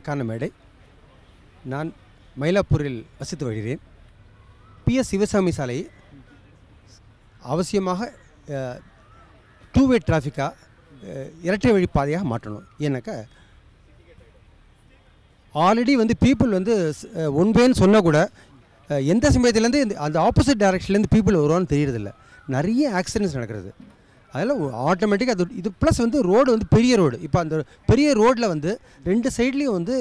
எனக்கான மேடை. நான் மயிலாப்பூரில் வசித்து வருகிறேன். பிஎஸ் சிவசாமி சாலை அவசியமாக டூ வே டிராஃபிக்காக இரட்டை வழி பாதையாக மாற்றணும். ஏன்னாக்கா ஆல்ரெடி வந்து பீப்புள் வந்து ஒன் வேன்னு சொன்னால் கூட எந்த சமயத்துலேருந்து இந்த அந்த ஆப்போசிட் டைரக்ஷன்லேருந்து பீப்புள் வருவான்னு தெரியறதில்ல. நிறைய ஆக்சிடென்ட்ஸ் நடக்கிறது. அதெல்லாம் ஆட்டோமேட்டிக்காக அது இது ப்ளஸ் வந்து ரோடு வந்து பெரிய ரோடு இப்போ அந்த பெரிய ரோட்டில் வந்து ரெண்டு சைட்லேயும் வந்து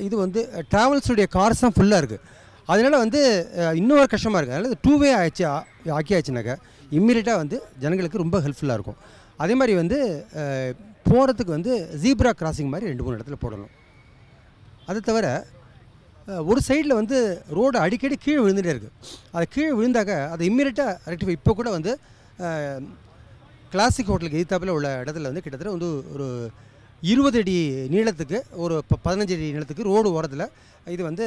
இது வந்து ட்ராவல்ஸுடைய கார்ஸ் தான் ஃபுல்லாக இருக்குது அதனால் வந்து இன்னொரு கஷ்டமாக இருக்குது அதனால் டூ வே ஆச்சு ஆ- ஆக்கியாச்சுனாக்கா இம்மீடியட்டாக வந்து ஜனங்களுக்கு ரொம்ப ஹெல்ப்ஃபுல்லாக இருக்கும். அதே மாதிரி வந்து போகிறதுக்கு வந்து ஜீப்ரா கிராசிங் மாதிரி ரெண்டு மூணு இடத்துல போடணும். அதை தவிர ஒரு சைடில் வந்து ரோடு அடிக்கடி கீழே விழுந்துகிட்டே இருக்குது அது கீழே விழுந்தாக்க அதை இம்மீடியட்டாக ரெக்டிஃபை இப்போ கூட வந்து கிளாசிக் ஹோட்டலுக்கு எதிர்த்தாப்பில் உள்ள இடத்துல வந்து கிட்டத்தட்ட வந்து ஒரு இருபது அடி நீளத்துக்கு ஒரு ப பதினஞ்சு அடி நீளத்துக்கு ரோடு ஓரத்தில் இது வந்து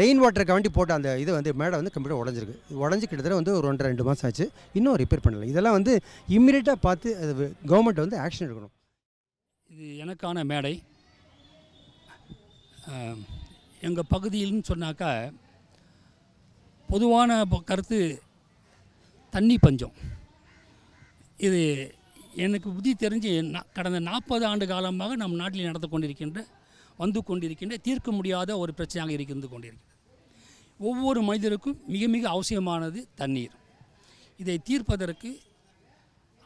ரெயின் வாட்டருக்கு வேண்டி போட்ட அந்த இது வந்து மேடை வந்து கம்ப்யூட்டர் உடஞ்சிருக்கு. உடஞ்சி கிட்டத்தட்ட வந்து ஒரு ஒன்றரை ரெண்டு மாதம் ஆச்சு. இன்னும் ரிப்பேர் பண்ணல. இதெல்லாம் வந்து இம்மிடியட்டாக பார்த்து அது கவர்மெண்ட் வந்து ஆக்ஷன் எடுக்கணும். இது எனக்கான மேடை. எங்கள் பகுதியில்னு சொன்னாக்கா பொதுவான கருத்து தண்ணி பஞ்சம். இது எனக்கு புத்தி தெரிஞ்சு கடந்த நாற்பது ஆண்டு காலமாக நம் நாட்டில் நடந்து கொண்டிருக்கின்ற வந்து கொண்டிருக்கின்ற தீர்க்க முடியாத ஒரு பிரச்சனையாக இருந்து கொண்டிருக்கிறது. ஒவ்வொரு மனிதருக்கும் மிக மிக அவசியமானது தண்ணீர். இதை தீர்ப்பதற்கு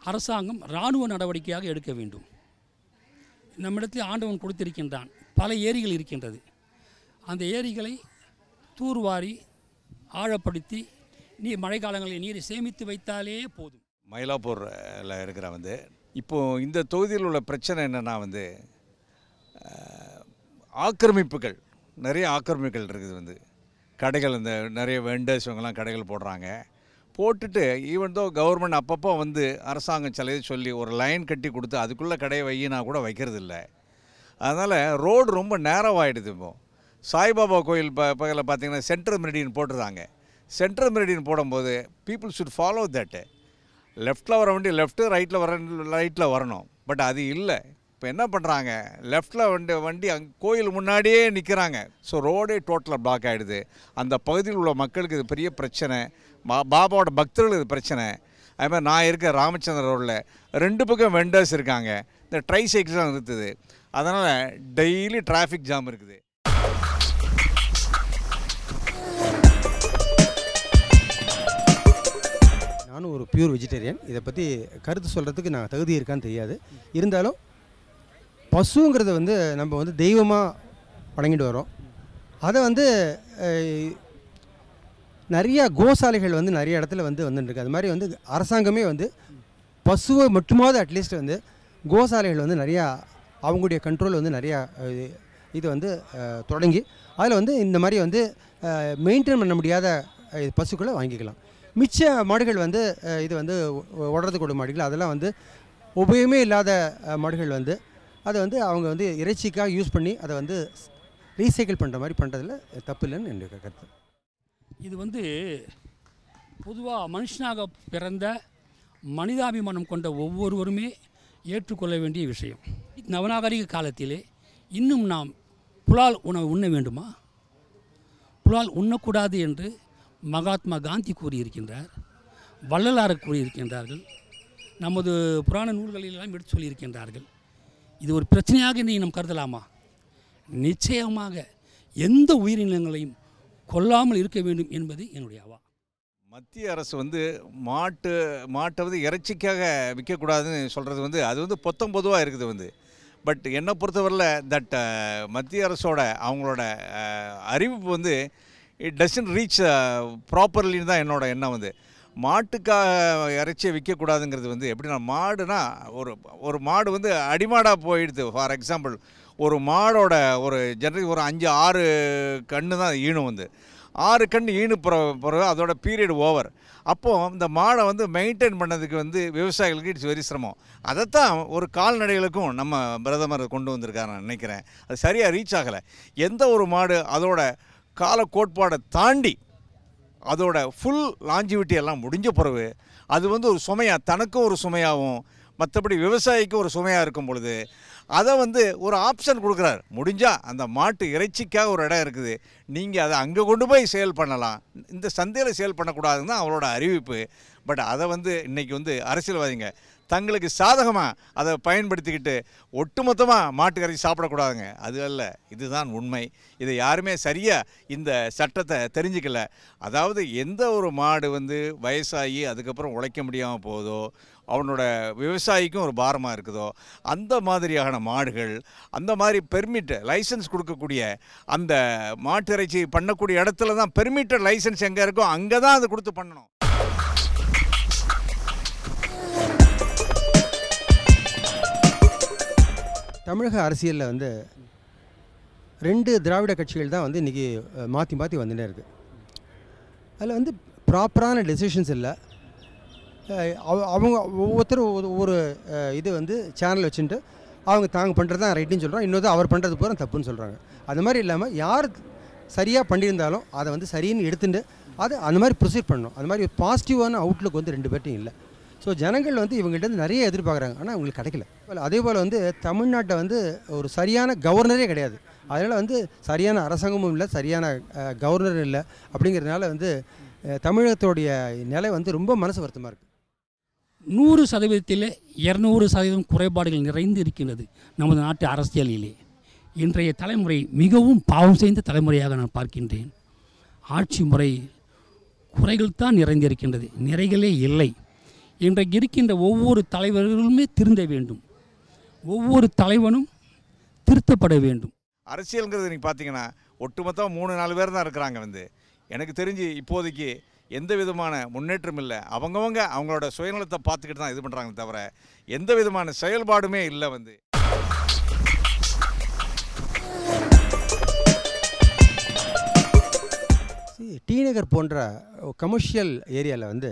அரசாங்கம் இராணுவ நடவடிக்கையாக எடுக்க வேண்டும். நம்மிடத்தில் ஆண்டவன் கொடுத்திருக்கின்றான். பல ஏரிகள் இருக்கின்றது. அந்த ஏரிகளை தூர்வாரி ஆழப்படுத்தி நீர் மழைக்காலங்களில் நீரை சேமித்து வைத்தாலே போதும். மயிலாப்பூரில் இருக்கிற வந்து இப்போது இந்த தொகுதியில் உள்ள பிரச்சனை என்னென்னா வந்து ஆக்கிரமிப்புகள் நிறைய ஆக்கிரமிப்புகள் இருக்குது வந்து. கடைகள் இந்த நிறைய வெண்டர்ஸ் இவங்கெல்லாம் கடைகள் போடுறாங்க. போட்டுட்டு ஈவன் தோ கவர்மெண்ட் அப்பப்போ வந்து அரசாங்கம் சிலையை சொல்லி ஒரு லைன் கட்டி கொடுத்து அதுக்குள்ளே கடையை வையினா கூட வைக்கிறது இல்லை. அதனால் ரோடு ரொம்ப நேரம் ஆகிடுது இப்போ. சாய்பாபா கோயில் ப பக்கத்தில் பார்த்தீங்கன்னா சென்ட்ரல் மெரிடியன் போட்டுருந்தாங்க சென்ட்ரல் மெரிடியன் போடும்போது பீப்புள் ஷுட் ஃபாலோ தட் லெஃப்ட்டில் வர வண்டி லெஃப்ட்டு ரைட்டில் வர ரைட்டில் வரணும். பட் அது இல்லை. இப்போ என்ன பண்ணுறாங்க லெஃப்ட்டில் வண்டி வண்டி அங் கோயில் முன்னாடியே நிற்கிறாங்க ஸோ ரோடே டோட்டலாக பிளாக் ஆகிடுது அந்த பகுதியில் உள்ள மக்களுக்கு இது பெரிய பிரச்சனை. பா பாபாவோட பக்தர்களுக்கு இது பிரச்சனை. அதுமாதிரி நான் இருக்க ராமச்சந்திர ரோடில் ரெண்டு பக்கம் வெண்டர்ஸ் இருக்காங்க. இந்த ட்ரை சைக்கிள்ஸ்லாம் இருக்குது அதனால் டெய்லி டிராஃபிக் ஜாம் இருக்குது. நானும் ஒரு பியூர் வெஜிடேரியன் இதை பற்றி கருத்து சொல்கிறதுக்கு நான் தகுதி இருக்கான்னு தெரியாது. இருந்தாலும் பசுங்கிறத வந்து நம்ம வந்து தெய்வமாக வணங்கிட்டு வரோம் அதை வந்து நிறையா கோசாலைகள் வந்து நிறைய இடத்துல வந்து வந்துட்டுருக்கு. அது மாதிரி வந்து அரசாங்கமே வந்து பசுவை மட்டுமாவது அட்லீஸ்ட் வந்து கோசாலைகள் வந்து நிறையா அவங்களுடைய கண்ட்ரோல் வந்து நிறையா இது வந்து தொடங்கி அதில் வந்து இந்த மாதிரி வந்து மெயின்டைன் பண்ண முடியாத பசுக்களை வாங்கிக்கலாம். மிச்ச மாடுகள் வந்து இது வந்து உடறது கொடு மாடுகள். அதெல்லாம் வந்து உபயோகமே இல்லாத மாடுகள் வந்து அதை வந்து அவங்க வந்து இறைச்சிக்காக யூஸ் பண்ணி அதை வந்து ரீசைக்கிள் பண்ணுற மாதிரி பண்ணுறதுல தப்பு இல்லைன்னு என்னுடைய கருத்து. இது வந்து பொதுவாக மனுஷனாக பிறந்த மனிதாபிமானம் கொண்ட ஒவ்வொருவருமே ஏற்றுக்கொள்ள வேண்டிய விஷயம். நவநாகரிக காலத்திலே இன்னும் நாம் புலால் உணவு உண்ண வேண்டுமா? புலால் உண்ணக்கூடாது என்று மகாத்மா காந்தி கூறியிருக்கின்றார் வள்ளலார் கூறியிருக்கின்றார்கள் நமது புராண நூல்களிலெல்லாம் எடுத்து சொல்லியிருக்கின்றார்கள். இது ஒரு பிரச்சனையாக இன்றைக்கு நாம் கருதலாமா? நிச்சயமாக எந்த உயிரினங்களையும் கொல்லாமல் இருக்க வேண்டும் என்பது என்னுடைய அவா மத்திய அரசு வந்து மாட்டு மாட்டை வந்து இறைச்சிக்காக விற்கக்கூடாதுன்னு சொல்கிறது வந்து அது வந்து பொத்தம் பொதுவாக இருக்குது வந்து. பட் என்னை பொறுத்தவரையில் தட் மத்திய அரசோட அவங்களோட அறிவிப்பு வந்து இட் டசன்ட் ரீச் ப்ராப்பர்லின்னு தான் என்னோட எண்ணம் வந்து. மாட்டுக்காக இறைச்சியை விற்கக்கூடாதுங்கிறது வந்து எப்படின்னா மாடுனா ஒரு ஒரு மாடு வந்து அடிமாடாக போயிடுது. ஃபார் எக்ஸாம்பிள் ஒரு மாடோட ஒரு ஜெனரலி ஒரு அஞ்சு ஆறு கன்று தான் ஈனும் வந்து. ஆறு கண் ஈனு பிற பிறகு அதோட பீரியட் ஓவர் அப்போது இந்த மாடை வந்து மெயின்டைன் பண்ணதுக்கு வந்து விவசாயிகளுக்கு இட்ஸ் வெரி சிரமம். அதைத்தான் ஒரு கால்நடைகளுக்கும் நம்ம பிரதமர் கொண்டு வந்திருக்காரு நான் நினைக்கிறேன். அது சரியாக ரீச் ஆகலை. எந்த ஒரு மாடு அதோட கால கோட்பாடை தாண்டி அதோட ஃபுல் லாஞ்சிவிட்டி எல்லாம் முடிஞ்ச பிறகு அது வந்து ஒரு சுமையாக தனக்கும் ஒரு சுமையாகவும் மற்றபடி விவசாயிக்கு ஒரு சுமையாக இருக்கும் பொழுது அதை வந்து ஒரு ஆப்ஷன் கொடுக்குறாரு. முடிஞ்சால் அந்த மாட்டு இறைச்சிக்காக ஒரு இடம் இருக்குது. நீங்கள் அதை அங்கே கொண்டு போய் சேல் பண்ணலாம். இந்த சந்தையில் சேல் பண்ணக்கூடாதுன்னு தான் அவரோட அறிவிப்பு. பட் அதை வந்து இன்றைக்கி வந்து அரசியல்வாதிங்க தங்களுக்கு சாதகமாக அதை பயன்படுத்திக்கிட்டு ஒட்டுமொத்தமாக மாட்டுக்கறி சாப்பிடக்கூடாதுங்க. அது அல்ல இதுதான் உண்மை. இதை யாருமே சரியாக இந்த சட்டத்தை தெரிஞ்சுக்கல. அதாவது எந்த ஒரு மாடு வந்து வயசாகி அதுக்கப்புறம் உழைக்க முடியாமல் போகுதோ அவனோட விவசாயிக்கும் ஒரு பாரமாக இருக்குதோ அந்த மாதிரியான மாடுகள் அந்த மாதிரி பெர்மிட் லைசன்ஸ் கொடுக்கக்கூடிய அந்த மாட்டு இறைச்சி பண்ணக்கூடிய இடத்துல தான் பெர்மிட்டட் லைசன்ஸ் எங்கே இருக்கோ அங்கே தான் அது கொடுத்து பண்ணணும். தமிழக அரசியலில் வந்து ரெண்டு திராவிட கட்சிகள் தான் வந்து இன்றைக்கி மாற்றி மாற்றி வந்துட்டே இருக்குது அதில் வந்து ப்ராப்பரான டெசிஷன்ஸ் இல்லை. அவ- அவங்க ஒவ்வொருத்தரும் ஒவ்வொரு- ஒவ்வொரு இது வந்து சேனல் வச்சுட்டு அவங்க தாங்க பண்ணுறது தான் ரைட்டுன்னு சொல்கிறாங்க இன்னொரு அவர் பண்ணுறது பூரா தப்புன்னு சொல்கிறாங்க அந்த மாதிரி இல்லாமல் யார் சரியாக பண்ணியிருந்தாலும் அதை வந்து சரின்னு எடுத்துட்டு அது அந்த மாதிரி ப்ரொசீட் பண்ணணும். அந்த மாதிரி பாசிட்டிவான அவுட்லுக் வந்து ரெண்டு பேர்ட்டையும் இல்லை. ஸோ ஜனங்கள் வந்து இவங்கள்ட்ட நிறைய எதிர்பார்க்குறாங்க. ஆனால் அவங்களுக்கு கிடைக்கல. அதே போல் வந்து தமிழ்நாட்டை வந்து ஒரு சரியான கவர்னரே கிடையாது. அதனால் வந்து சரியான அரசாங்கமும் இல்லை சரியான அஹ், கவர்னரும் இல்லை அப்படிங்கிறதுனால வந்து தமிழகத்தோடைய நிலை வந்து ரொம்ப மனசு வருத்தமாக இருக்குது நூறு சதவீதத்தில் இரநூறு சதவீதம் குறைபாடுகள் நிறைந்து இருக்கின்றது நமது நாட்டு அரசியலிலே. இன்றைய தலைமுறை மிகவும் பாவம் செய்த தலைமுறையாக நான் பார்க்கின்றேன். ஆட்சி முறை குறைகள் தான் நிறைந்திருக்கின்றது. நிறைகளே இல்லை. இன்றைக்கு இருக்கின்ற ஒவ்வொரு தலைவர்களுமே திருந்த வேண்டும். ஒவ்வொரு தலைவனும் திருத்தப்பட வேண்டும். அரசியலுங்கிறது நீங்கள் பார்த்தீங்கன்னா ஒட்டுமொத்தம் மூணு நாலு பேர் தான் இருக்கிறாங்க வந்து. எனக்கு தெரிஞ்சு இப்போதைக்கு எந்த விதமான முன்னேற்றம் இல்லை. அவங்கவங்க அவங்களோட சுயநலத்தை பார்த்துக்கிட்டு தான் இது பண்ணுறாங்க தவிர எந்த விதமான செயல்பாடுமே இல்லை வந்து. டி நகர் போன்ற கமர்ஷியல் ஏரியாவில் வந்து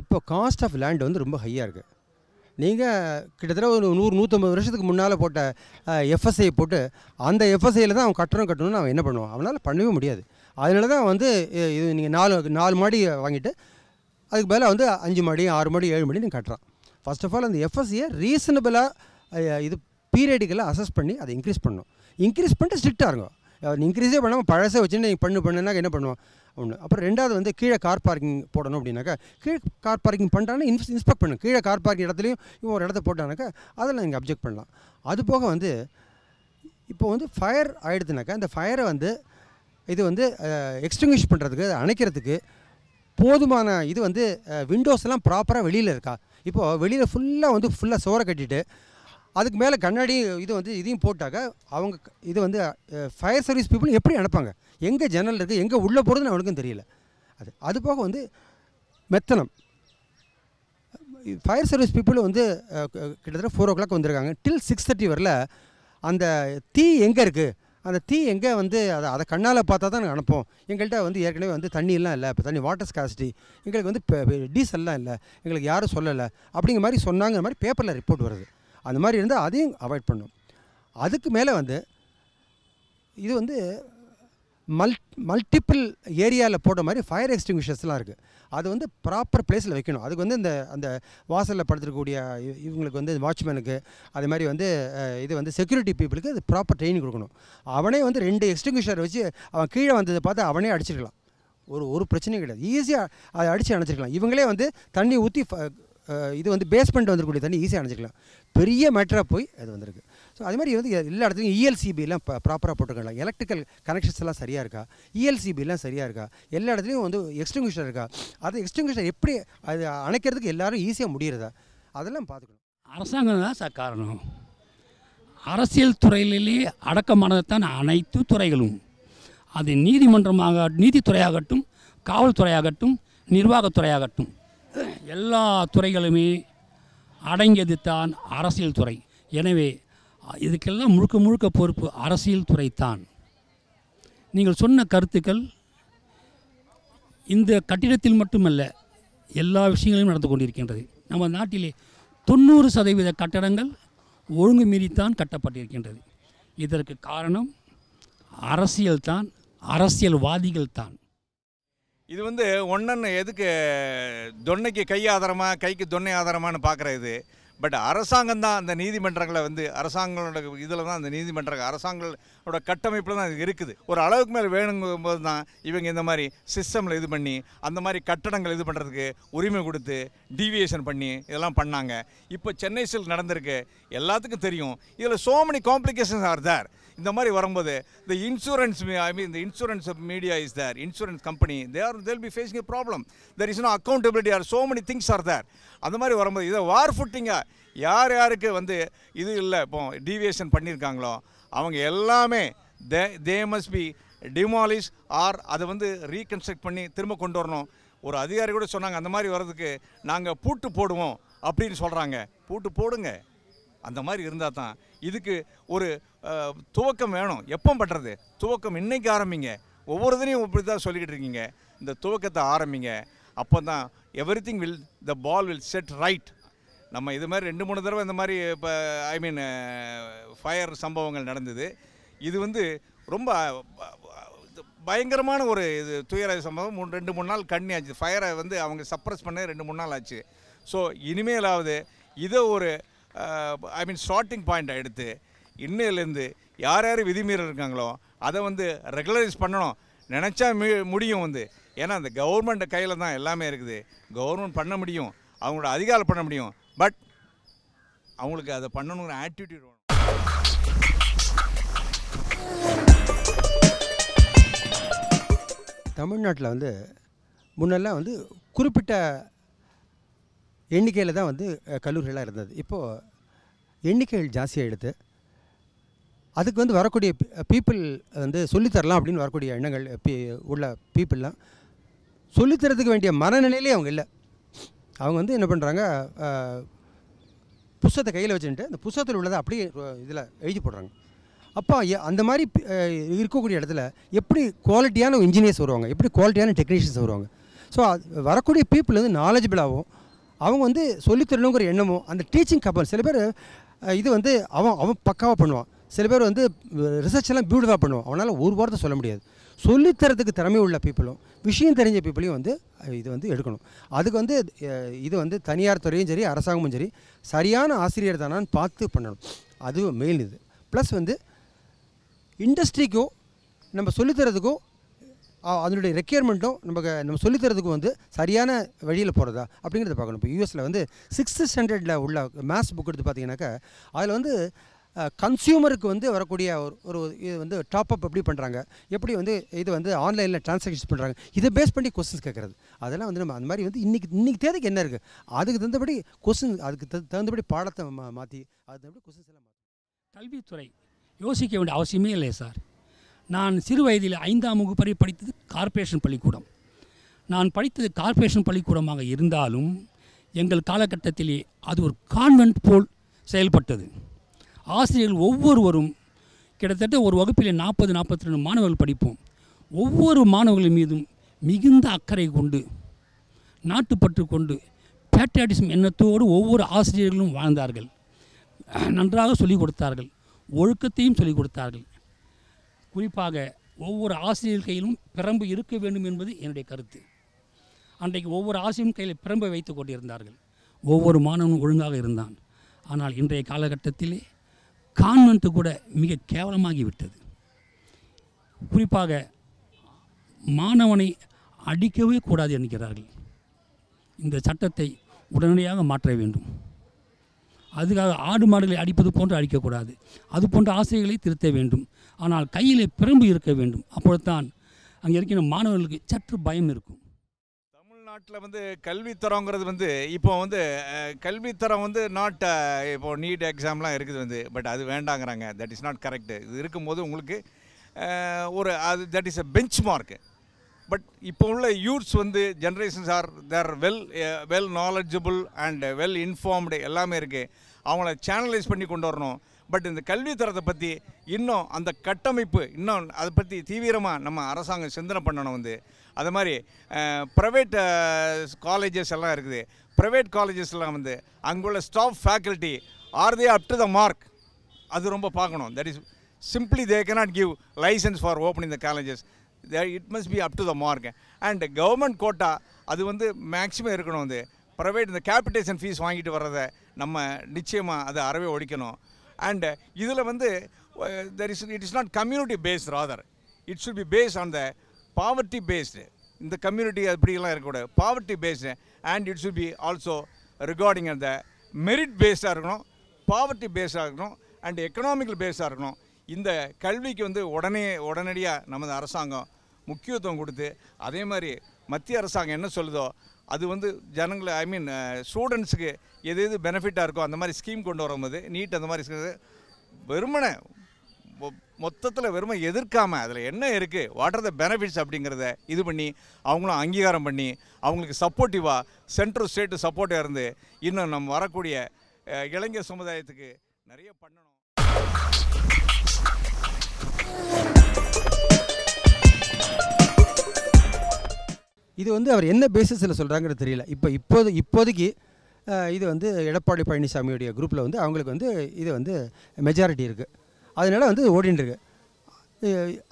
இப்போ காஸ்ட் ஆஃப் லேண்ட் வந்து ரொம்ப ஹையாக இருக்குது நீங்கள் கிட்டத்தட்ட ஒரு நூறு நூற்றம்பது வருஷத்துக்கு முன்னால் போட்ட எஃப்எஸ்ஐ போட்டு அந்த எஃப்எஸ்ஐயில் தான் அவன் கட்டணம் கட்டணும்னு அவன் என்ன பண்ணுவான்? அவனால் பண்ணவே முடியாது. அதனால தான் வந்து இது நீங்கள் நாலு நாலு மாடி வாங்கிட்டு அதுக்கு பதிலாக வந்து அஞ்சு மாடி ஆறு மாடி ஏழு மாடி நீங்கள் கட்டுறான். ஃபர்ஸ்ட் ஆஃப் ஆல் அந்த எஃப்எஸ்சியை ரீசனபிளாக இது பீரியடிக்கலாக அசஸ் பண்ணி அதை இன்க்ரீஸ் பண்ணணும். இன்க்ரீஸ் பண்ணிட்டு ஸ்ட்ரிக்டாக இருக்கும் இன்க்ரீஸே பண்ணாமல் பழசை வச்சுட்டு நீங்கள் பண்ணு பண்ணுனா என்ன பண்ணுவோம் ஒன்று அப்புறம் ரெண்டாவது வந்து கீழே கார் பார்க்கிங் போடணும் அப்படின்னாக்கா கீழே கார் பார்க்கிங் பண்ணுறாங்கன்னா இன்ஸ் இன்ஸ்பெக்ட் பண்ணு கீழே கார் பார்க்கிங் இடத்துலையும் இவன் ஒரு இடத்த போட்டானாக்கா அதில் நீங்கள் அப்ஜெக்ட் பண்ணலாம். அது போக வந்து இப்போ வந்து ஃபயர் ஆகிடுதுனாக்கா அந்த ஃபயரை வந்து இது வந்து எக்ஸ்டிங்விஷ் பண்ணுறதுக்கு அணைக்கிறதுக்கு போதுமான இது வந்து விண்டோஸ்லாம் ப்ராப்பராக வெளியில் இருக்கா? இப்போது வெளியில் ஃபுல்லாக வந்து ஃபுல்லாக சோறை கட்டிட்டு அதுக்கு மேலே கண்ணாடி இது வந்து இதையும் போட்டாக்க அவங்க இது வந்து ஃபயர் சர்வீஸ் பீப்புள் எப்படி அனுப்பாங்க எங்கே ஜன்னல் இருக்குது எங்கே உள்ளே போகிறதுன்னு அவனுக்கும் தெரியல. அது அது போக வந்து மெத்தனம். ஃபயர் சர்வீஸ் பீப்புள் வந்து க- கிட்டத்தட்ட ஃபோர் ஓ கிளாக் வந்திருக்காங்க. டில் சிக்ஸ் தேர்ட்டி வரல அந்த தீ எங்கே இருக்குது அந்த தீ எங்கே வந்து அதை அதை கண்ணால் பார்த்தா தான் நாங்கள் அனுப்போம் எங்கள்கிட்ட வந்து ஏற்கனவே வந்து தண்ணியெல்லாம் இல்லை. இப்போ தண்ணி வாட்டர் ஸ்காசிட்டி எங்களுக்கு வந்து இப்போ டீசல்லாம் இல்லை. எங்களுக்கு யாரும் சொல்லலை. அப்படிங்கிற மாதிரி சொன்னாங்கிற மாதிரி பேப்பரில் ரிப்போர்ட் வருது. அந்த மாதிரி இருந்தால் அதையும் அவாய்ட் பண்ணும். அதுக்கு மேலே வந்து இது வந்து மல் மல்டிப்பிள் ஏரியாவில் போடுற மாதிரி ஃபயர் எக்ஸ்டிங்விஷர்ஸ்லாம் இருக்குது அது வந்து ப்ராப்பர் பிளேஸில் வைக்கணும். அதுக்கு வந்து இந்த அந்த வாசலில் படுத்துருக்கக்கூடிய இவங்களுக்கு வந்து வாட்ச்மேனுக்கு அதே மாதிரி வந்து இது வந்து செக்யூரிட்டி பீப்புளுக்கு அது ப்ராப்பர் ட்ரைனிங் கொடுக்கணும். அவனே வந்து ரெண்டு எக்ஸ்டிங்விஷர் வச்சு அவன் கீழே வந்ததை பார்த்து அவனே அடிச்சிருக்கலாம். ஒரு ஒரு பிரச்சனையும் கிடையாது. ஈஸியாக அதை அடித்து அணைச்சிருக்கலாம். இவங்களே வந்து தண்ணி ஊற்றி இது வந்து பேஸ்மெண்ட் வந்துருக்கூடிய தண்ணி ஈஸியாக அணைச்சிக்கலாம் பெரிய மேட்டராக போய் அது வந்திருக்கு. ஸோ அது மாதிரி வந்து எல்லா இடத்துலையும் இஎல்சிபிலாம் ப்ராப்பராக போட்டுருக்கலாம் எலக்ட்ரிக்கல் கனெக்ஷன்ஸ் எல்லாம் சரியாக இருக்கா? இஎல்சிபிலாம் சரியாக இருக்கா? எல்லா இடத்துலையும் வந்து எக்ஸ்டிங்விஷர் இருக்கா? அது எக்ஸ்டிங்விஷர் எப்படி அது அணைக்கிறதுக்கு எல்லாரும் ஈஸியாக முடிகிறதா அதெல்லாம் பார்த்துக்கணும். அரசாங்கம் தான் சார் காரணம். அரசியல் துறையிலே அடக்கமானதுதான் அனைத்து துறைகளும். அது நீதிமன்றமாக நீதித்துறையாகட்டும் காவல்துறையாகட்டும் நிர்வாகத்துறையாகட்டும். எல்லா துறைகளுமே அடங்கியது தான் அரசியல் துறை. எனவே இதுக்கெல்லாம் முழுக்க முழுக்க பொறுப்பு அரசியல் துறை தான். நீங்கள் சொன்ன கருத்துக்கள் இந்த கட்டிடத்தில் மட்டுமல்ல எல்லா விஷயங்களையும் நடந்து கொண்டிருக்கின்றது. நம்ம நாட்டிலே தொண்ணூறு சதவீத கட்டடங்கள் ஒழுங்கு மீறித்தான் கட்டப்பட்டிருக்கின்றது. இதற்கு காரணம் அரசியல்தான் அரசியல்வாதிகள் தான். இது வந்து ஒன்றன்னு எதுக்கு தொன்னைக்கு கை ஆதாரமாக கைக்கு தொன்னை ஆதாரமான்னு பார்க்குற இது. பட் அரசாங்கம் தான் அந்த நீதிமன்றங்களை வந்து அரசாங்கங்களோட இதில் தான் அந்த நீதிமன்றங்கள் அரசாங்களோட கட்டமைப்பில் தான் இது இருக்குது. ஒரு அளவுக்கு மேலே வேணுங்கும் போது தான் இவங்க இந்த மாதிரி சிஸ்டமில் இது பண்ணி அந்த மாதிரி கட்டடங்கள் இது பண்ணுறதுக்கு உரிமை கொடுத்து டீவியேஷன் பண்ணி இதெல்லாம் பண்ணாங்க. இப்போ சென்னை சில் நடந்திருக்கு. எல்லாத்துக்கும் தெரியும். இதில் so many complications are there இந்த மாதிரி வரும்போது இந்த இன்சூரன்ஸ் ஐ மீன் இந்த insurance media is there insurance company they are they'll be facing a problem there is no accountability are so many things are there அந்த மாதிரி வரும்போது இதை வார் ஃபுட்டிங்காக யார் யாருக்கு வந்து இது இல்லை? இப்போ டீவியேஷன் பண்ணியிருக்காங்களோ அவங்க எல்லாமே they they must be demolish or அதை வந்து ரீகன்ஸ்ட்ரக்ட் பண்ணி திரும்ப கொண்டு வரணும். ஒரு அதிகாரி கூட சொன்னாங்க அந்த மாதிரி வர்றதுக்கு நாங்கள் பூட்டு போடுவோம் அப்படின்னு சொல்கிறாங்க பூட்டு போடுங்க. அந்த மாதிரி இருந்தால் தான் இதுக்கு ஒரு துவக்கம் வேணும். எப்போ பண்ணுறது துவக்கம் இன்னைக்கு ஆரம்பிங்க. ஒவ்வொரு தினையும் இப்படி தான் சொல்லிக்கிட்டு இருக்கீங்க. இந்த துவக்கத்தை ஆரம்பிங்க. அப்போ தான் everything will the ball will set right நம்ம இது மாதிரி ரெண்டு மூணு தடவை இந்த மாதிரி இப்போ ஐ மீன் ஃபயர் சம்பவங்கள் நடந்தது. இது வந்து ரொம்ப பயங்கரமான ஒரு இது துயர சம்பவம். மூணு ரெண்டு மூணு நாள் கண்ணி ஆச்சு. ஃபயரை வந்து அவங்க சப்ரஸ் பண்ண ரெண்டு மூணு நாள் ஆச்சு. ஸோ இனிமேலாவது இதை ஒரு ஐ மீன் ஸ்டார்டிங் பாயிண்ட்டை எடுத்து இன்னையிலேருந்து யார் யார் விதிமீறல் இருக்காங்களோ அதை வந்து ரெகுலரைஸ் பண்ணணும். நினச்சா முடியும் வந்து. ஏன்னா அந்த கவர்மெண்ட் கையில் தான் எல்லாமே இருக்குது. கவர்மெண்ட் பண்ண முடியும். அவங்களோட அதிகாரம் பண்ண முடியும். பட் அவங்களுக்கு அதை பண்ணணுங்கிற ஆட்டிடியூட் வேணும். தமிழ்நாட்டில் வந்து முன்னெல்லாம் வந்து குறிப்பிட்ட எண்ணிக்கையில் தான் வந்து கல்லூரிகளாக இருந்தது. இப்போது எண்ணிக்கைகள் ஜாஸ்தியாக எடுத்து அதுக்கு வந்து வரக்கூடிய பீப்புள் வந்து சொல்லித்தரலாம் அப்படின்னு வரக்கூடிய எண்ணங்கள் பி- உள்ள பீப்புளெலாம் சொல்லித்தரதுக்கு வேண்டிய மனநிலையிலே அவங்க இல்லை. அவங்க வந்து என்ன பண்ணுறாங்க புஸ்தகத்தை கையில் வச்சுட்டு அந்த புஸ்தகத்தில் உள்ளதை அப்படியே இதில் எழுதி போடுறாங்க. அப்போ எ- அந்த மாதிரி இருக்கக்கூடிய இடத்துல எப்படி குவாலிட்டியான இன்ஜினியர்ஸ் வருவாங்க? எப்படி குவாலிட்டியான டெக்னீஷியன்ஸ் வருவாங்க? ஸோ வரக்கூடிய பீப்புள் வந்து நாலேஜபிளாகவும் அவங்க வந்து சொல்லித்தரணுங்கிற எண்ணமும் அந்த டீச்சிங் கப்பல் சில பேர் இது வந்து அவன் அவன் பக்காவாக பண்ணுவான். சில பேர் வந்து ரிசர்ச் எல்லாம் பியூட்டிஃபாக பண்ணுவான். அவனால் ஒரு வாரத்தை சொல்ல முடியாது. சொல்லித்தரத்துக்கு திறமை உள்ள பீப்புளும் விஷயம் தெரிஞ்ச பீப்புளையும் வந்து இது வந்து எடுக்கணும். அதுக்கு வந்து இது வந்து தனியார் துறையும் சரி அரசாங்கமும் சரி சரியான ஆசிரியர் தானான்னு பார்த்து பண்ணணும். அது மெயின் இது. ப்ளஸ் வந்து இண்டஸ்ட்ரிக்கோ நம்ம சொல்லித்தரத்துக்கோ அதனுடைய ரெக்யர்மெண்ட்டும் நமக்கு நம்ம சொல்லித்தரதுக்கும் வந்து சரியான வழியில் போகிறதா அப்படிங்கிறத பார்க்கணும். இப்போ யூஎஸில் வந்து சிக்ஸ்த்து ஸ்டாண்டர்டில் உள்ள மேத்ஸ் புக் எடுத்து பார்த்தீங்கன்னாக்கா அதில் வந்து கன்சியூமருக்கு வந்து வரக்கூடிய ஒரு ஒரு இது வந்து டாப் அப் எப்படி பண்ணுறாங்க எப்படி வந்து இது வந்து ஆன்லைனில் டிரான்சாக்ஷன்ஸ் பண்ணுறாங்க இதை பேஸ் பண்ணி கொஸ்டின்ஸ் கேட்குறது அதெல்லாம் வந்து நம்ம அந்த மாதிரி வந்து இன்றைக்கி இன்றைக்கி தேதிக்கு என்ன இருக்குது அதுக்கு தகுந்தபடி கொஸ்டின் அதுக்கு தகு- தகுந்தபடி பாடத்தை மா மாற்றி அதுக்கு தகுந்தபடி கொஸ்டின்ஸ் எல்லாம் மாற்றி கல்வித்துறை யோசிக்க வேண்டிய அவசியமே இல்லை சார். நான் சிறு வயதில் ஐந்தாம் வகுப்பறை படித்தது கார்ப்பரேஷன் பள்ளிக்கூடம். நான் படித்தது கார்ப்பரேஷன் பள்ளிக்கூடமாக இருந்தாலும் எங்கள் காலகட்டத்திலே அது ஒரு கான்வென்ட் போல் செயல்பட்டது. ஆசிரியர்கள் ஒவ்வொருவரும் கிட்டத்தட்ட ஒரு வகுப்பில் நாற்பது நாற்பத்தி ரெண்டு மாணவர்கள் படிப்போம். ஒவ்வொரு மாணவர்கள் மீதும் மிகுந்த அக்கறை கொண்டு நாட்டுப்பற்று கொண்டு பேட்ரியாட்டிசம் எண்ணத்தோடு ஒவ்வொரு ஆசிரியர்களும் வாழ்ந்தார்கள். நன்றாக சொல்லிக் கொடுத்தார்கள். ஒழுக்கத்தையும் சொல்லிக் கொடுத்தார்கள். குறிப்பாக ஒவ்வொரு ஆசிரியர் கையிலும் பிரம்பு இருக்க வேண்டும் என்பது என்னுடைய கருத்து. அன்றைக்கு ஒவ்வொரு ஆசிரியரும் கையில் பிரம்பை வைத்துக் கொண்டிருந்தார்கள். ஒவ்வொரு மாணவனும் ஒழுங்காக இருந்தான். ஆனால் இன்றைய காலகட்டத்திலே கான்வென்ட்டு கூட மிக கேவலமாகிவிட்டது. குறிப்பாக மாணவனை அடிக்கவே கூடாது என்கிறார்கள். இந்த சட்டத்தை உடனடியாக மாற்ற வேண்டும். அதுக்காக ஆடு மாடுகளை அடிப்பது போன்று அடிக்கக்கூடாது. அது போன்ற ஆசைகளை திருத்த வேண்டும். ஆனால் கையிலே பிரம்பு இருக்க வேண்டும். அப்பொழுதுதான் அங்கே இருக்கிற மாணவர்களுக்கு சற்று பயம் இருக்கும். தமிழ்நாட்டில் வந்து கல்வித்தரங்கிறது வந்து இப்போ வந்து கல்வித்தரம் வந்து நாட் இப்போ நீட் எக்ஸாம்லாம் இருக்குது வந்து பட் அது வேண்டாங்கிறாங்க. தட் இஸ் நாட் கரெக்ட் இது இருக்கும்போது உங்களுக்கு ஒரு அது that is a benchmark but இப்போ உள்ள யூத்ஸ் வந்து generations are there well well knowledgeable and well informed எல்லாமே இருக்குது அவங்கள சேனலைஸ் பண்ணி கொண்டு வரணும். பட் இந்த கல்வித்தரத்தை பற்றி இன்னும் அந்த கட்டமைப்பு இன்னும் அதை பற்றி தீவிரமாக நம்ம அரசாங்கம் சிந்தனை பண்ணணும் வந்து. அது மாதிரி ப்ரைவேட் காலேஜஸ் எல்லாம் இருக்குது. ப்ரைவேட் காலேஜஸ்லாம் வந்து அங்குள்ள staff faculty are they up to the mark அது ரொம்ப பார்க்கணும். That is simply they cannot give license for opening the colleges it must be up to the mark and government quota அது வந்து மேக்ஸிமம் இருக்கணும் வந்து. ப்ரைவேட் இந்த capitation fee வாங்கிட்டு வர்றதை நம்ம நிச்சயமாக அதை அறவே ஒழிக்கணும். அண்டு uh, இதில் வந்து there is it is not community based rather it should be based on the poverty based இந்த கம்யூனிட்டி அப்படிலாம் இருக்கக்கூடாது. Poverty based and it should be also regarding அந்த மெரிட் பேஸ்டாக இருக்கணும் பாவர்ட்டி பேஸ்டாக இருக்கணும் அண்ட் எக்கனாமிக்கல் பேஸ்டாக இருக்கணும். இந்த கல்விக்கு வந்து உடனே உடனடியாக நமது அரசாங்கம் முக்கியத்துவம் கொடுத்து அதே மாதிரி மத்திய அரசாங்கம் என்ன சொல்லுதோ அது வந்து ஜனங்களை ஐ மீன் ஸ்டூடெண்ட்ஸுக்கு uh, எது எது பெனிஃபிட்டாக இருக்கோ அந்த மாதிரி ஸ்கீம் கொண்டு வரும்போது நீட் அந்த மாதிரி வெறுமனை மொத்தத்தில் வெறுமை எதிர்க்காமல் அதில் என்ன இருக்குது வாட் ஆர் த பெனிஃபிட்ஸ் அப்படிங்கிறத இது பண்ணி அவங்களும் அங்கீகாரம் பண்ணி அவங்களுக்கு சப்போர்ட்டிவாக சென்ட்ரல் ஸ்டேட்டு சப்போர்ட்டாக இருந்து இன்னும் நம்ம வரக்கூடிய இளைஞர் சமுதாயத்துக்கு நிறைய பண்ணணும். இது வந்து அவர் என்ன பேசிஸில் சொல்கிறாங்கன்னு தெரியல. இப்போ இப்போது இப்போதைக்கு இது வந்து எடப்பாடி பழனிசாமியுடைய குரூப்பில் வந்து அவங்களுக்கு வந்து இது வந்து மெஜாரிட்டி இருக்குது அதனால் வந்து ஓடின்னு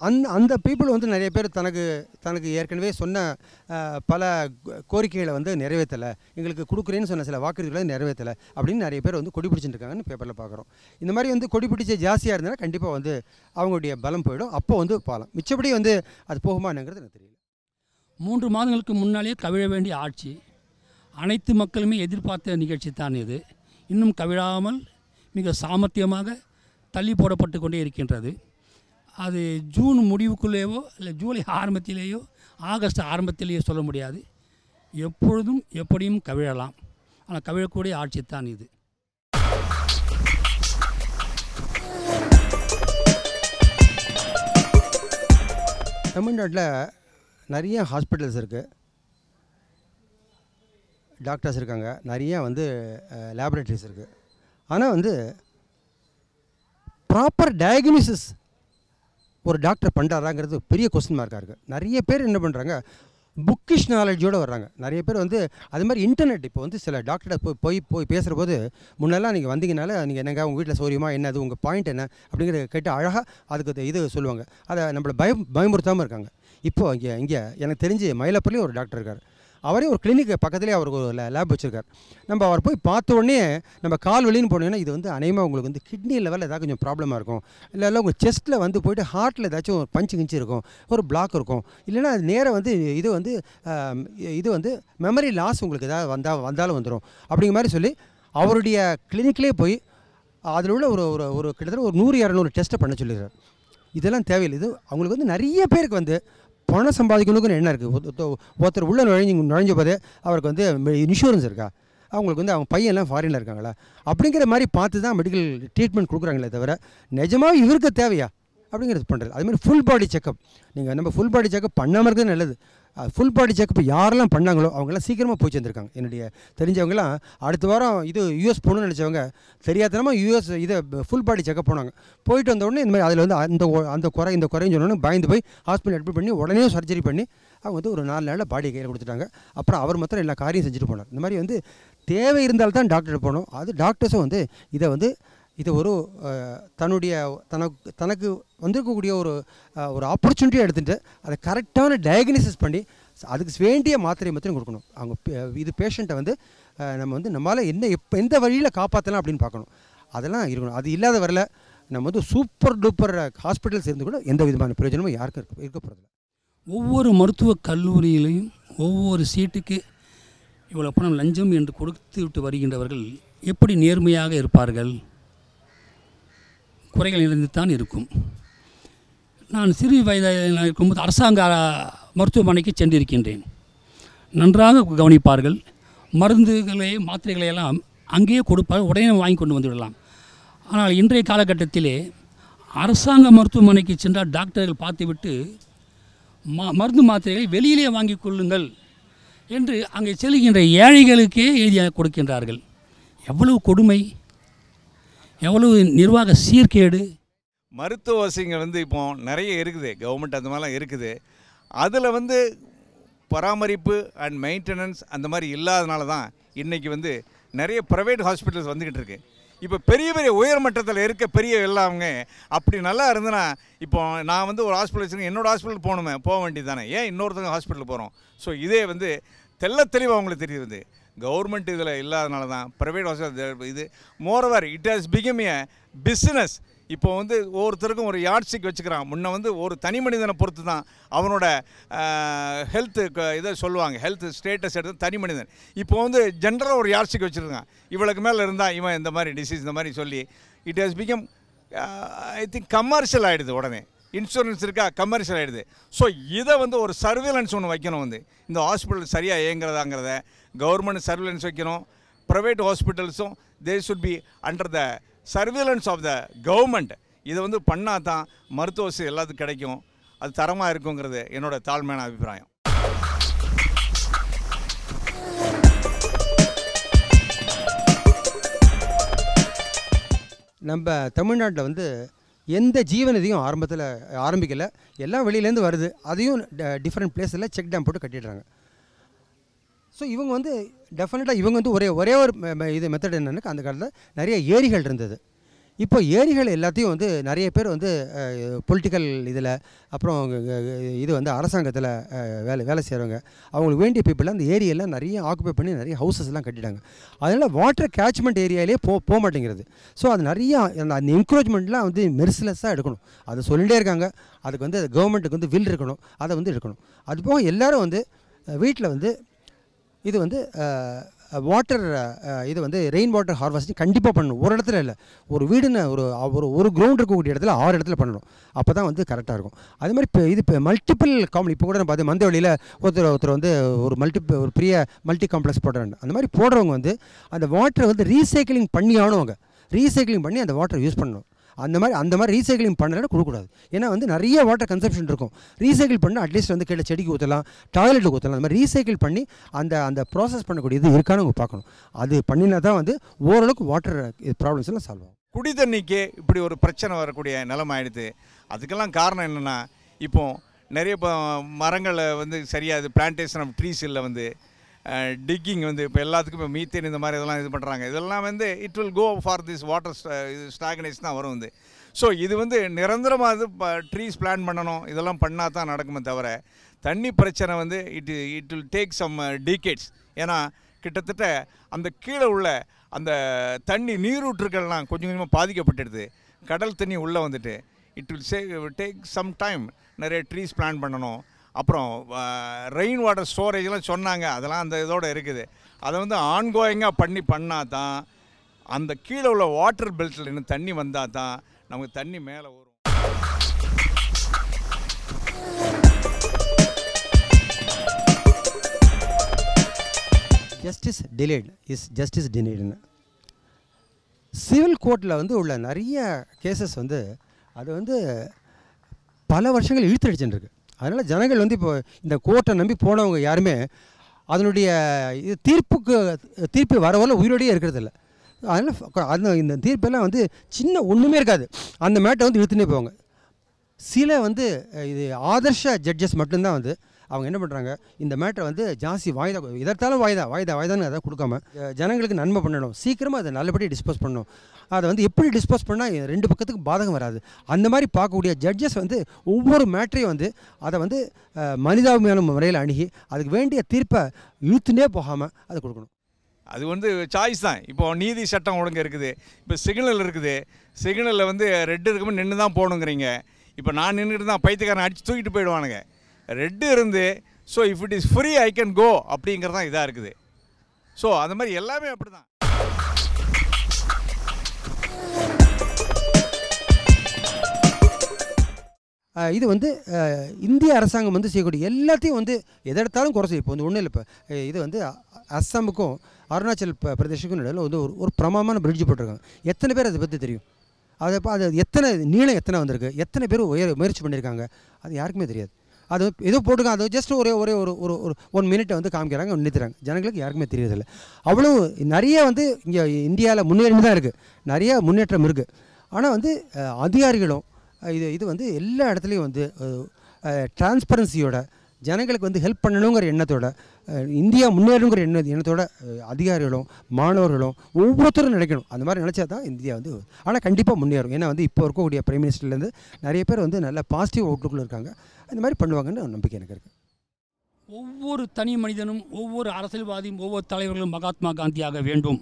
அந் அந்த அந்த பீப்புள் வந்து நிறைய பேர் தனக்கு தனக்கு ஏற்கனவே சொன்ன பல கோரிக்கைகளை வந்து நிறைவேற்றலை எங்களுக்கு கொடுக்குறேன்னு சொன்ன சில வாக்குறுதிகளை நிறைவேற்றலை அப்படின்னு நிறைய பேர் வந்து கொடி பிடிச்சிட்டுருக்காங்கன்னு பேப்பரில் பார்க்குறோம் இந்த மாதிரி வந்து கொடி பிடிச்ச ஜாஸ்தியாக இருந்தால் கண்டிப்பாக வந்து அவங்களுடைய பலம் போயிடும். அப்போ வந்து பாலம். மிச்சப்படி வந்து அது போகுமா என்னங்கிறது எனக்கு தெரியல. மூன்று மாதங்களுக்கு முன்னாலே கவிழ வேண்டிய ஆட்சி. அனைத்து மக்களுமே எதிர்பார்த்த நிகழ்ச்சி தான் இது. இன்னும் கவிழாமல் மிக சாமர்த்தியமாக தள்ளி போடப்பட்டு கொண்டே இருக்கின்றது. அது ஜூன் முடிவுக்குள்ளேயோ இல்லை ஜூலை ஆரம்பத்திலேயோ ஆகஸ்ட் ஆரம்பத்திலேயோ சொல்ல முடியாது. எப்பொழுதும் எப்படியும் கவிழலாம். ஆனால் கவிழக்கூடிய ஆட்சி தான் இது. தமிழ்நாட்டில் நிறைய ஹாஸ்பிட்டல்ஸ் இருக்குது டாக்டர்ஸ் இருக்காங்க. நிறையா வந்து லேபரேட்டரிஸ் இருக்குது ஆனால் வந்து ப்ராப்பர் டயக்னோசிஸ் ஒரு டாக்டர் பண்ணுறாராங்கிறது பெரிய கொஸ்டின் மார்க்காக இருக்குது நிறைய பேர் என்ன பண்ணுறாங்க புக்கிஷ் நாலேஜோடு வர்றாங்க. நிறைய பேர் வந்து அது மாதிரி இன்டர்நெட் இப்போ வந்து சில டாக்டர்கிட்ட போய் போய் போய் பேசுகிற போது முன்னெல்லாம் நீங்கள் வந்தீங்கனால நீங்கள் என்னங்க உங்கள் வீட்டில் சௌரியமா என்னது உங்கள் பாயிண்ட் என்ன அப்படிங்கிறத கேட்டு அழகாக அதுக்கு இது- இது சொல்லுவாங்க. அதை நம்மளை பயம் பயமுறுத்தாமல் இருக்காங்க. இப்போது இங்கே இங்கே எனக்கு தெரிஞ்சு மயிலப்பள்ளியும் ஒரு டாக்டர் இருக்கார். அவரே ஒரு கிளினிக்கு பக்கத்துலேயே அவருக்கு ஒரு லேப் வச்சுருக்கார். நம்ம அவர் போய் பார்த்த உடனே நம்ம கால் வலின்னு போனோம்னா இது வந்து அநேகமாக உங்களுக்கு வந்து கிட்னி லெவலில் ஏதாவது கொஞ்சம் ப்ராப்ளமாக இருக்கும். இல்லை இல்லை உங்கள் செஸ்ட்டில் வந்து போயிட்டு ஹார்ட்டில் ஏதாச்சும் ஒரு பஞ்சு கிஞ்சி இருக்கும். ஒரு பிளாக் இருக்கும். இல்லைன்னா அது நேராக வந்து இது வந்து இது வந்து மெமரி லாஸ் உங்களுக்கு ஏதாவது வந்தால் வந்தாலும் வந்துடும் அப்படிங்கிற மாதிரி சொல்லி அவருடைய கிளினிக்லேயே போய் அதில் உள்ள ஒரு ஒரு ஒரு கிட்டத்தட்ட ஒரு நூறு இரநூறு டெஸ்ட்டை பண்ண சொல்லிடுறார். இதெல்லாம் தேவையில்லை. இது அவங்களுக்கு வந்து நிறைய பேருக்கு வந்து பணம் சம்பாதிக்கணுக்குன்னு என்ன இருக்குது ஒருத்தர் உள்ள நுழைஞ்சு நுழைஞ்ச போதே அவருக்கு வந்து இன்சூரன்ஸ் இருக்கா? அவங்களுக்கு வந்து அவங்க பையன்லாம் ஃபாரினில் இருக்காங்களா? அப்படிங்கிற மாதிரி பார்த்து தான் மெடிக்கல் ட்ரீட்மெண்ட் கொடுக்குறாங்களே தவிர நிஜமாக இவருக்கு தேவையா? அப்படிங்கிறது பண்ணுறது அதுமாதிரி ஃபுல் பாடி செக்கப் நீங்கள் நம்ம ஃபுல் பாடி செக்கப் பண்ணாமல் இருக்கிறது நல்லது. ஃபுல் பாடி செக்கப் யாரெல்லாம் பண்ணாங்களோ அவங்கெல்லாம் சீக்கிரமாக போய் சேர்ந்துருக்காங்க. என்னுடைய தெரிஞ்சவங்கலாம் அடுத்த வாரம் இது யூஎஸ் போகணும்னு நினச்சவங்க தெரியாதனமாக யூஎஸ் இதை ஃபுல் பாடி செக்கப் போனாங்க. போயிட்டு வந்தவுடனே இந்த மாதிரி அதில் வந்து அந்த அந்த குறை இந்த குறைன்னு பயந்து போய் ஹாஸ்பிட்டல் அட்மிட் பண்ணி உடனே சர்ஜரி பண்ணி அவங்க வந்து ஒரு நாலு நாளில் பாடி கையில் கொடுத்துட்டாங்க. அப்புறம் அவர் மாத்திரம் எல்லா காரியம் செஞ்சுட்டு போனார். இந்த மாதிரி வந்து தேவை இருந்தால்தான் டாக்டர் போகணும். அது டாக்டர்ஸும் வந்து இதை வந்து இது ஒரு தன்னுடைய தனக்கு தனக்கு வந்திருக்கக்கூடிய ஒரு ஒரு ஆப்பர்ச்சுனிட்டியை எடுத்துகிட்டு அதை கரெக்டான டயக்னிசிஸ் பண்ணி அதுக்கு வேண்டிய மாத்திரை மாத்திரம் கொடுக்கணும். அவங்க பே- இது பேஷண்ட்டை வந்து நம்ம வந்து நம்மளால் என்ன எப்போ எந்த வழியில் காப்பாற்றலாம் அப்படின்னு பார்க்கணும். அதெல்லாம் இருக்கணும். அது இல்லாத வரல நம்ம வந்து சூப்பர் டூப்பர் ஹாஸ்பிட்டல்ஸ் இருந்து கூட எந்த விதமான பிரயோஜனமும் யாருக்கும் இருக்க இருக்க போகிறதில்ல ஒவ்வொரு மருத்துவக் கல்லூரியிலையும் ஒவ்வொரு சீட்டுக்கு இவ்வளோ பணம் லஞ்சம் என்று கொடுத்து விட்டு வருகின்றவர்கள் எப்படி நேர்மையாக இருப்பார்கள்? குறைகள் நிறைந்துத்தான் இருக்கும். நான் சிறு வயதில் இருக்கும்போது அரசாங்க மருத்துவமனைக்கு சென்றிருக்கின்றேன். நன்றாக கவனிப்பார்கள். மருந்துகளை மாத்திரைகளை எல்லாம் அங்கேயே கொடுப்பார்கள் உடனே வாங்கி கொண்டு வந்துவிடலாம். ஆனால் இன்றைய காலகட்டத்திலே அரசாங்க மருத்துவமனைக்கு சென்றால் டாக்டர்கள் பார்த்துவிட்டு மா மருந்து மாத்திரைகளை வெளியிலே வாங்கி கொள்ளுங்கள் என்று அங்கே செல்கின்ற ஏழைகளுக்கே எழுதி கொடுக்கின்றார்கள். எவ்வளவு கொடுமை! எவ்வளவு நிர்வாக சீர்கேடு? மருத்துவ வசதிகள் வந்து இப்போ நிறைய இருக்குது. கவர்மெண்ட் அந்த மாதிரிலாம் இருக்குது. அதில் வந்து பராமரிப்பு அண்ட் மெயின்டெனன்ஸ் அந்த மாதிரி இல்லாதனால தான் இன்றைக்கி வந்து நிறைய ப்ரைவேட் ஹாஸ்பிட்டல்ஸ் வந்துக்கிட்டு இருக்கு. இப்போ பெரிய பெரிய உயர் மட்டத்தில் இருக்க பெரிய எல்லாவங்க அப்படி நல்லா இருந்ததுன்னா இப்போ நான் வந்து ஒரு ஹாஸ்பிட்டல் வச்சுருக்கேன். என்னோட ஹாஸ்பிட்டல் போகணுமே போக வேண்டியது தானே. ஏன் இன்னொருத்தவங்க ஹாஸ்பிட்டல் போகிறோம் ஸோ இதே வந்து தெள்ள தெளிவாக அவங்களுக்கு தெரியுது. கவர்மெண்ட் இதில் இல்லாதனால தான் ப்ரைவேட் ஹாஸ்பிட்டல் இது moreover it has become a business இப்போ வந்து ஒவ்வொருத்தருக்கும் ஒரு யார்ட்ஸ்டிக் வச்சுக்கிறான். முன்ன வந்து ஒரு தனி மனிதனை பொறுத்து தான் அவனோட ஹெல்த்து இதை சொல்லுவாங்க. ஹெல்த் ஸ்டேட்டஸ் எடுத்து தனி மனிதன். இப்போ வந்து ஜென்ரலாக ஒரு யார்ட்ஸ்டிக் வச்சுருக்கான். இவளுக்கு மேலே இருந்தால் இவன் இந்த மாதிரி டிசீஸ் இந்த மாதிரி சொல்லி it has become I think commercial ஆகிடுது உடனே. இன்சூரன்ஸ் இருக்கா? கமர்ஷியல் ஆகிடுது ஸோ இதை வந்து ஒரு சர்வேலன்ஸ் ஒன்று வைக்கணும் வந்து. இந்த ஹாஸ்பிட்டல் சரியாக இயங்குறதாங்கிறத கவர்மெண்ட் சர்வேலன்ஸ் வைக்கணும். Private ஹாஸ்பிட்டல்ஸும் they should be under the surveillance of the government இதை வந்து பண்ணால் தான் மருத்துவ வசதி எல்லாத்துக்கும் கிடைக்கும். அது தரமாக இருக்குங்கிறது என்னோட தாழ்மையான அபிப்பிராயம். நம்ம தமிழ்நாட்டில் வந்து எந்த ஜீவனதையும் ஆரம்பத்தில் ஆரம்பிக்கலை. எல்லாம் வெளியிலேருந்து வருது. அதையும் டிஃப்ரெண்ட் பிளேஸில் செக் டேம் போட்டு கட்டிடுறாங்க. ஸோ இவங்க வந்து டெஃபினட்டாக இவங்க வந்து ஒரே ஒரே ஒரு இது மெத்தட் என்னன்னா அந்த காலத்தில் நிறைய ஏரிகள் இருந்தது. இப்போ ஏரிகள் எல்லாத்தையும் வந்து நிறைய பேர் வந்து பொலிட்டிக்கல் இதில் அப்புறம் இது வந்து அரசாங்கத்தில் வேலை வேலை செய்கிறவங்க அவங்களுக்கு வேண்டிய பீப்புள் அந்த ஏரியெல்லாம் நிறைய ஆக்குபை பண்ணி நிறைய ஹவுசஸ் எல்லாம் கட்டிட்டாங்க. அதனால் வாட்டர் கேட்ச்மெண்ட் ஏரியாலே போ போக மாட்டேங்கிறது. ஸோ அது நிறையா அந்த அந்த என்க்ரோச்மெண்ட்லாம் வந்து மெர்சிலஸாக எடுக்கணும். அதை சொல்லிட்டே இருக்காங்க. அதுக்கு வந்து கவர்மெண்ட்டுக்கு வந்து வில் இருக்கணும். அதை வந்து எடுக்கணும். அதுபோக எல்லோரும் வந்து வீட்டில் வந்து இது வந்து வாட்டர் இது வந்து ரெயின் வாட்டர் ஹார்வெஸ்டிங் கண்டிப்பாக பண்ணணும். ஒரு இடத்துல இல்லை. ஒரு வீடுன்னு ஒரு ஒரு ஒரு கிரவுண்ட் இருக்கக்கூடிய இடத்துல ஆறு இடத்துல பண்ணணும். அப்போ தான் வந்து கரெக்டாக இருக்கும். அதே மாதிரி இப்போ இது இப்போ மல்டிபிள் காமெடி இப்போ கூட நான் பார்த்து மந்தவெளியில் ஒருத்தர் ஒருத்தர் வந்து ஒரு மல்டி ஒரு பெரிய மல்டி காம்ப்ளெக்ஸ் போடுறாங்க. அந்த மாதிரி போடுறவங்க வந்து அந்த வாட்டரை வந்து ரீசைக்கிளிங் பண்ணி ஆனவங்க ரீசைக்கிளிங் பண்ணி அந்த வாட்டரை யூஸ் பண்ணணும். அந்த மாதிரி அந்த மாதிரி ரீசைக்கிளிங் பண்ணலன்னா கொடுக்கூடாது ஏன்னா வந்து நிறைய வாட்டர் கன்சப்ஷன் இருக்கும். ரீசைக்கிள் பண்ணால் அட்லீஸ்ட் வந்து கீழே செடிக்கு ஊற்றலாம் டாய்லெட்டுக்கு ஊற்றலாம் அந்த மாதிரி ரீசைக்கிள் பண்ணி அந்த அந்த ப்ராசஸ் பண்ணக்கூடியது இருக்கான்னு அவங்க பார்க்கணும். அது பண்ணினா தான் வந்து ஓரளவுக்கு வாட்டர் ப்ராப்ளம்ஸ் எல்லாம் சால்வ் ஆகும். குடி தண்ணிக்கு இப்படி ஒரு பிரச்சனை வரக்கூடிய நிலைமை ஆயிடுது அதுக்கெல்லாம் காரணம் என்னென்னா இப்போ நிறைய இப்போ மரங்களை வந்து சரியாக பிளான்டேஷன் ஆஃப் ட்ரீஸ் இல்லை வந்து டிக்கிங் வந்து இப்போ எல்லாத்துக்கும் இப்போ மீத்தேன் இந்த மாதிரி இதெல்லாம் இது பண்ணுறாங்க இதெல்லாம் வந்து it will go for this water இது ஸ்டாக்னேஷன் தான் வரும் வந்து. ஸோ இது வந்து நிரந்தரமாக இது ட்ரீஸ் பிளான் பண்ணணும். இதெல்லாம் பண்ணால் தான் நடக்குமே தவிர தண்ணி பிரச்சனை வந்து it it will take some decades ஏன்னா கிட்டத்தட்ட அந்த கீழே உள்ள அந்த தண்ணி நீரூற்றுகள்லாம் கொஞ்சம் கொஞ்சமாக பாதிக்கப்பட்டுடுது. கடல் தண்ணி உள்ளே வந்துட்டு it will say take some time நிறைய ட்ரீஸ் பிளான் பண்ணணும். அப்புறம் ரெயின் வாட்டர் ஸ்டோரேஜ்லாம் சொன்னாங்க. அதெல்லாம் அந்த இதோட இருக்குது. அதை வந்து ஆன்கோயிங்காக பண்ணி பண்ணால் தான் அந்த கீழே உள்ள வாட்டர் பெல்ட்டில் இன்னும் தண்ணி வந்தால் தான் நமக்கு தண்ணி மேலே வரும். ஜஸ்டிஸ் டிலேட் இஸ் ஜஸ்டிஸ் டிலேடுன்னு சிவில் கோர்ட்டில் வந்து உள்ள நிறைய கேசஸ் வந்து அது வந்து பல வருஷங்கள் இழுத்து இருக்கு அதனால் ஜனங்கள் வந்து இப்போ இந்த கோர்ட்டை நம்பி போனவங்க யாருமே அதனுடைய இது தீர்ப்புக்கு தீர்ப்பு வரவரை உயிரோடையே இருக்கிறதில்ல. அதனால் அந்த இந்த தீர்ப்பெல்லாம் வந்து சின்ன ஒன்றுமே இருக்காது. அந்த மேட்டை வந்து இழுத்துனே போவாங்க. சில வந்து இது ஆதர்ஷ ஜட்ஜஸ் மட்டும்தான் வந்து அவங்க என்ன பண்ணுறாங்க இந்த மேட்டரை வந்து ஜாஸ்தி வாய்தா எதற்காலும் வாய்தா வாய்தா வாய்தான்னு அதை கொடுக்காம ஜனங்களுக்கு நன்மை பண்ணணும். சீக்கிரமாக அதை நல்லபடியாக டிஸ்போஸ் பண்ணணும். அதை வந்து எப்படி டிஸ்போஸ் பண்ணால் ரெண்டு பக்கத்துக்கு பாதகம் வராது. அந்த மாதிரி பார்க்கக்கூடிய ஜட்ஜஸ் வந்து ஒவ்வொரு மேட்டரையும் வந்து அதை வந்து மனிதாபிமான முறையில் அணுகி அதுக்கு வேண்டிய தீர்ப்பை இழுத்துனே போகாமல் அதை கொடுக்கணும். அது வந்து சாய்ஸ் தான். இப்போ நீதி சட்டம் ஒழுங்கு இருக்குது. இப்போ சிக்னல் இருக்குது. சிக்னலில் வந்து ரெட்டு இருக்கும்போது நின்று தான் போகணுங்கிறீங்க. இப்போ நான் நின்றுட்டு தான் பைத்தியக்காரன் அடித்து தூக்கிட்டு போயிடுவானுங்க. ரெட்டு இருந்து so if it is free I can go அப்படிங்கிறது தான் இதாக இருக்குது. ஸோ அந்த மாதிரி எல்லாமே அப்படி தான் இது வந்து இந்திய அரசாங்கம் வந்து செய்யக்கூடிய எல்லாத்தையும் வந்து எதெடுத்தாலும் குறை செய்யும். இப்போ வந்து ஒன்றும் இல்லை இப்போ இது வந்து அஸ்ஸாமுக்கும் அருணாச்சல் ப- பிரதேஷுக்கும் வந்து ஒரு ஒரு பிரமாமான பிரிட்ஜ் போட்டிருக்காங்க. எத்தனை பேர் அதை பற்றி தெரியும்? அதை அது எத்தனை நீளம் எத்தனை வந்திருக்கு? எத்தனை பேர் உயர முயற்சி பண்ணியிருக்காங்க அது யாருக்குமே தெரியாது. அது ஏதோ போட்டுருக்காங்க அது ஜஸ்ட் ஒரே ஒரே ஒரு ஒரு ஒரு ஒன் மினிட்டை வந்து காமிக்கிறாங்க நிறுத்துறாங்க ஜனங்களுக்கு யாருக்குமே தெரியறதில்ல. அவ்வளோ நிறைய வந்து இங்கே இந்தியாவில் முன்னேறி தான் இருக்குது நிறைய முன்னேற்றம் இருக்குது ஆனால் வந்து அதிகாரிகளும் இது இது வந்து எல்லா இடத்துலையும் வந்து டிரான்ஸ்பரன்சியோட ஜனங்களுக்கு வந்து ஹெல்ப் பண்ணணுங்கிற எண்ணத்தோட இந்தியா முன்னேறுங்கிற எண்ண எண்ணத்தோட அதிகாரிகளும் மாணவர்களும் ஒவ்வொருத்தரும் நினைக்கணும். அந்த மாதிரி நினச்சா தான் இந்தியா வந்து ஆனால் கண்டிப்பாக முன்னேறும். ஏன்னா வந்து இப்போ இருக்கக்கூடிய பிரைம் மினிஸ்டர்லேருந்து நிறைய பேர் வந்து நல்ல பாசிட்டிவ் அவுட்லுக்கில் இருக்காங்க. அந்த மாதிரி பண்ணுவாங்கன்னு ஒரு நம்பிக்கை எனக்கு இருக்குது ஒவ்வொரு தனி மனிதனும் ஒவ்வொரு அரசியல்வாதியும் ஒவ்வொரு தலைவர்களும் மகாத்மா காந்தியாக வேண்டும்.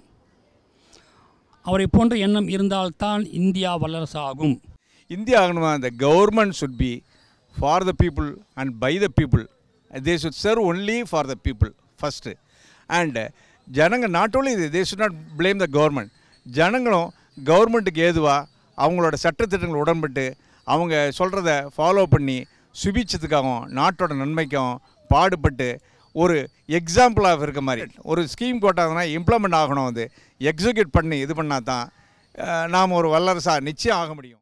அவரை போன்ற எண்ணம் இருந்தால்தான் இந்தியா வல்லரசாகும். இந்தியா ஆகணுமா? the government should be for the people and by the people. They should serve only for the people first and ஜனங்க நாட் ஓன்லி இது they should not blame the government ஜனங்களும் கவர்மெண்ட்டுக்கு ஏதுவாக அவங்களோட சட்டத்திட்டங்கள் உடன்பட்டு அவங்க சொல்கிறத ஃபாலோ பண்ணி சுபிச்சதுக்காகவும் நாட்டோட நன்மைக்கும் பாடுபட்டு ஒரு எக்ஸாம்பிளாக இருக்க மாதிரி ஒரு ஸ்கீம் போட்டாங்கன்னா இம்ப்ளிமெண்ட் ஆகணும் அது எக்ஸிக்யூட் பண்ணி இது பண்ணால் தான் நாம் ஒரு வல்லரசாக நிச்சயம் ஆக முடியும்.